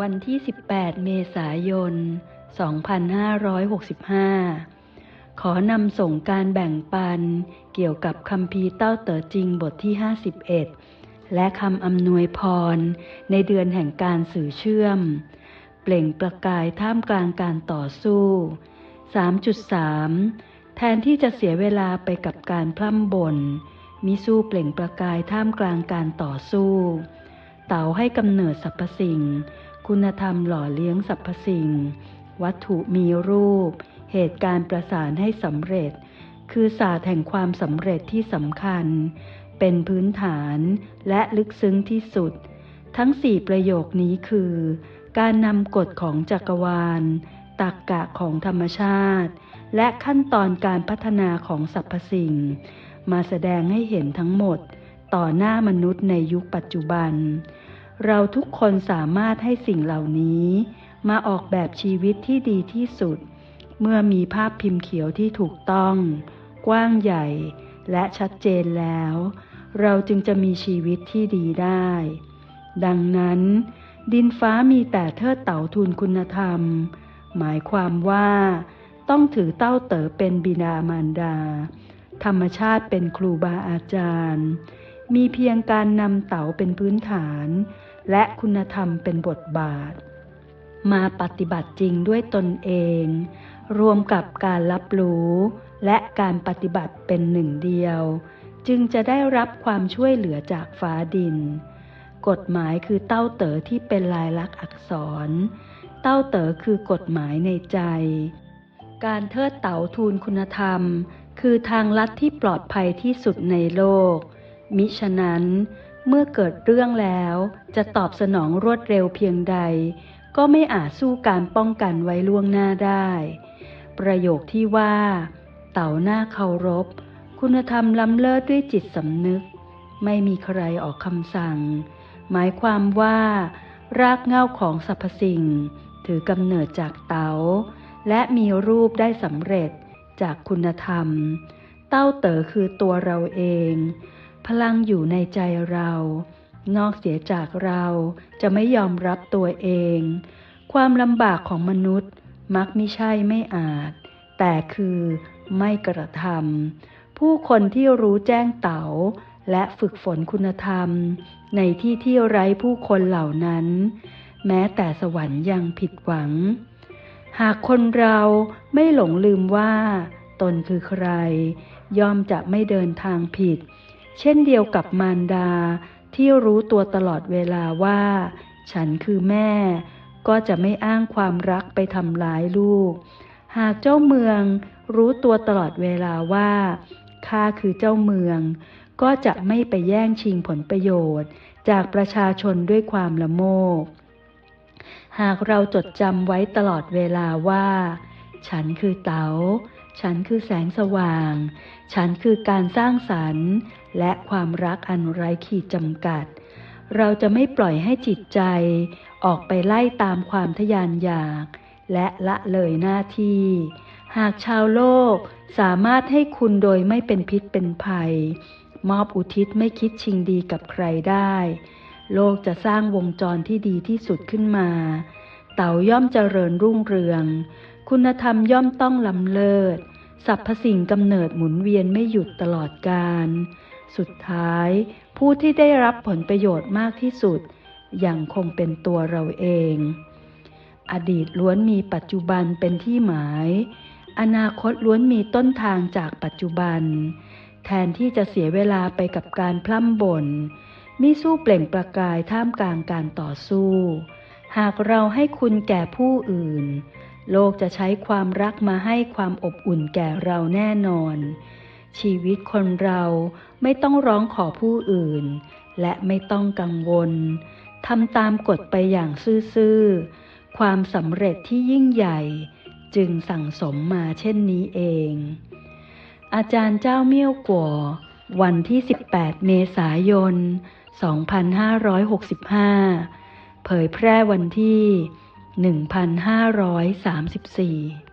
วันที่ 18 เมษายน 2565 ขอนำส่งการแบ่งปัน เกี่ยวกับคำพีเต้าเต๋อจริงบทที่ 51 และคำอำนวยพร ในเดือนแห่งการสื่อเชื่อม เปล่งประกายท่ามกลางการต่อสู้ 3.3 แทนที่จะเสียเวลาไปกับการพร่ำบ่นมิสู้เปล่งประกายท่ามกลางการต่อสู้ เต๋าให้กำเนิดสรรพสิ่ง คุณธรรมหล่อเลี้ยงสรรพสิ่ง วัตถุมีรูป เหตุการณ์ประสานให้สำเร็จ คือศาสตร์แห่งความสำเร็จที่สำคัญ เป็นพื้นฐานและลึกซึ้งที่สุด ทั้งสี่ประโยคนี้คือ การนำกฎของจักรวาลตรรกกะของธรรมชาติ และขั้นตอนการพัฒนาของสรรพสิ่ง มาแสดงให้เห็นทั้งหมด ต่อหน้ามนุษย์ในยุคปัจจุบัน เราทุกคนสามารถให้สิ่งเหล่านี้ มาออกแบบชีวิตที่ดีที่สุด เมื่อมีภาพพิมพ์เขียวที่ถูกต้อง กว้างใหญ่และชัดเจนแล้ว เราจึงจะมีชีวิตที่ดีได้ ดังนั้น ดินฟ้ามีแต่เทิดเต่าทูลคุณธรรม หมายความว่า ต้องถือเต้าเต๋อเป็นบิดามารดา ธรรมชาติเป็นครูบาอาจารย์ มีเพียงการนำเต๋าเป็นพื้นฐาน และคุณธรรมเป็นบทบาท มาปฏิบัติจริงด้วยตนเอง รวมกับการรับรู้ และการปฏิบัติเป็นหนึ่งเดียว จึงจะได้รับความช่วยเหลือจากฟ้าดิน กฎหมายคือเต้าเต๋อที่เป็นลายลักษณ์อักษร เต้าเต๋อคือกฎหมายในใจ การเทิดเต๋าทูลคุณธรรม คือทางลัดที่ปลอดภัยที่สุดในโลก มิฉะนั้น เมื่อเกิดเรื่องแล้ว จะตอบสนองรวดเร็วเพียงใด ก็ไม่อาจสู้การป้องกันไว้ล่วงหน้าได้ ประโยคที่ว่า เต่าหน้าเคารพ คุณธรรมล้ำเลิศด้วยจิตสำนึก ไม่มีใครออกคำสั่ง หมายความว่า รากเง้าของสรรพสิ่ง ถือกำเนิดจากเตา๋าและมีรูปได้สำเร็จจากคุณธรรม เต้าเต๋อคือตัวเราเอง พลังอยู่ในใจเรา นอกเสียจากเราจะไม่ยอมรับตัวเอง ความลำบากของมนุษย์มักไม่ใช่ไม่อาจ แต่คือไม่กระทำผู้คนที่รู้แจ้งเต๋าและฝึกฝนคุณธรรม ในที่ที่ไร้ผู้คนเหล่านั้น แม้แต่สวรรค์ยังผิดหวัง หากคนเราไม่หลงลืมว่า ตนคือใคร ย่อมจะไม่เดินทางผิด เช่นเดียวกับมารดาที่รู้ตัวตลอดเวลาว่า ฉันคือแม่ ก็จะไม่อ้างความรักไปทำร้ายลูก หากเจ้าเมืองรู้ตัวตลอดเวลาว่าข้าคือเจ้าเมือง ก็จะไม่ไปแย่งชิงผลประโยชน์ จากประชาชนด้วยความละโมบหากเราจดจำไว้ตลอดเวลาว่า ฉันคือเตา๋า ฉันคือแสงสว่าง ฉันคือการสร้างสรรค์ และความรักอันไร้ขีดจำกัด เราจะไม่ปล่อยให้จิตใจออกไปไล่ตามความทยานอยาก และละเลยหน้าที่ หากชาวโลกสามารถให้คุณโดยไม่เป็นพิษเป็นภัย มอบอุทิศไม่คิดชิงดีกับใครได้ โลกจะสร้างวงจรที่ดีที่สุดขึ้นมา เต่าย่อมเจริญรุ่งเรือง คุณธรรมย่อมต้องล้ำเลิศสรรพสิ่งกำเนิดหมุนเวียนไม่หยุดตลอดกาล สุดท้าย ผู้ที่ได้รับผลประโยชน์มากที่สุด ยังคงเป็นตัวเราเอง อดีตล้วนมีปัจจุบันเป็นที่หมาย อนาคตล้วนมีต้นทางจากปัจจุบัน แทนที่จะเสียเวลาไปกับการพล่ำบน่นมิสู้เปล่งประกายท่ามกลางการต่อสู้ หากเราให้คุณแก่ผู้อื่น โลกจะใช้ความรักมาให้ความอบอุ่นแก่เราแน่นอน ชีวิตคนเราไม่ต้องร้องขอผู้อื่น และไม่ต้องกังวลทำตามกฎไปอย่างซื่อๆ ความสำเร็จที่ยิ่งใหญ่จึงสั่งสมมาเช่นนี้เอง อาจารย์เจ้าเมี่ยวกัววันที่ 18 เมษายน 2565 เผยแพร่วันที่ 1534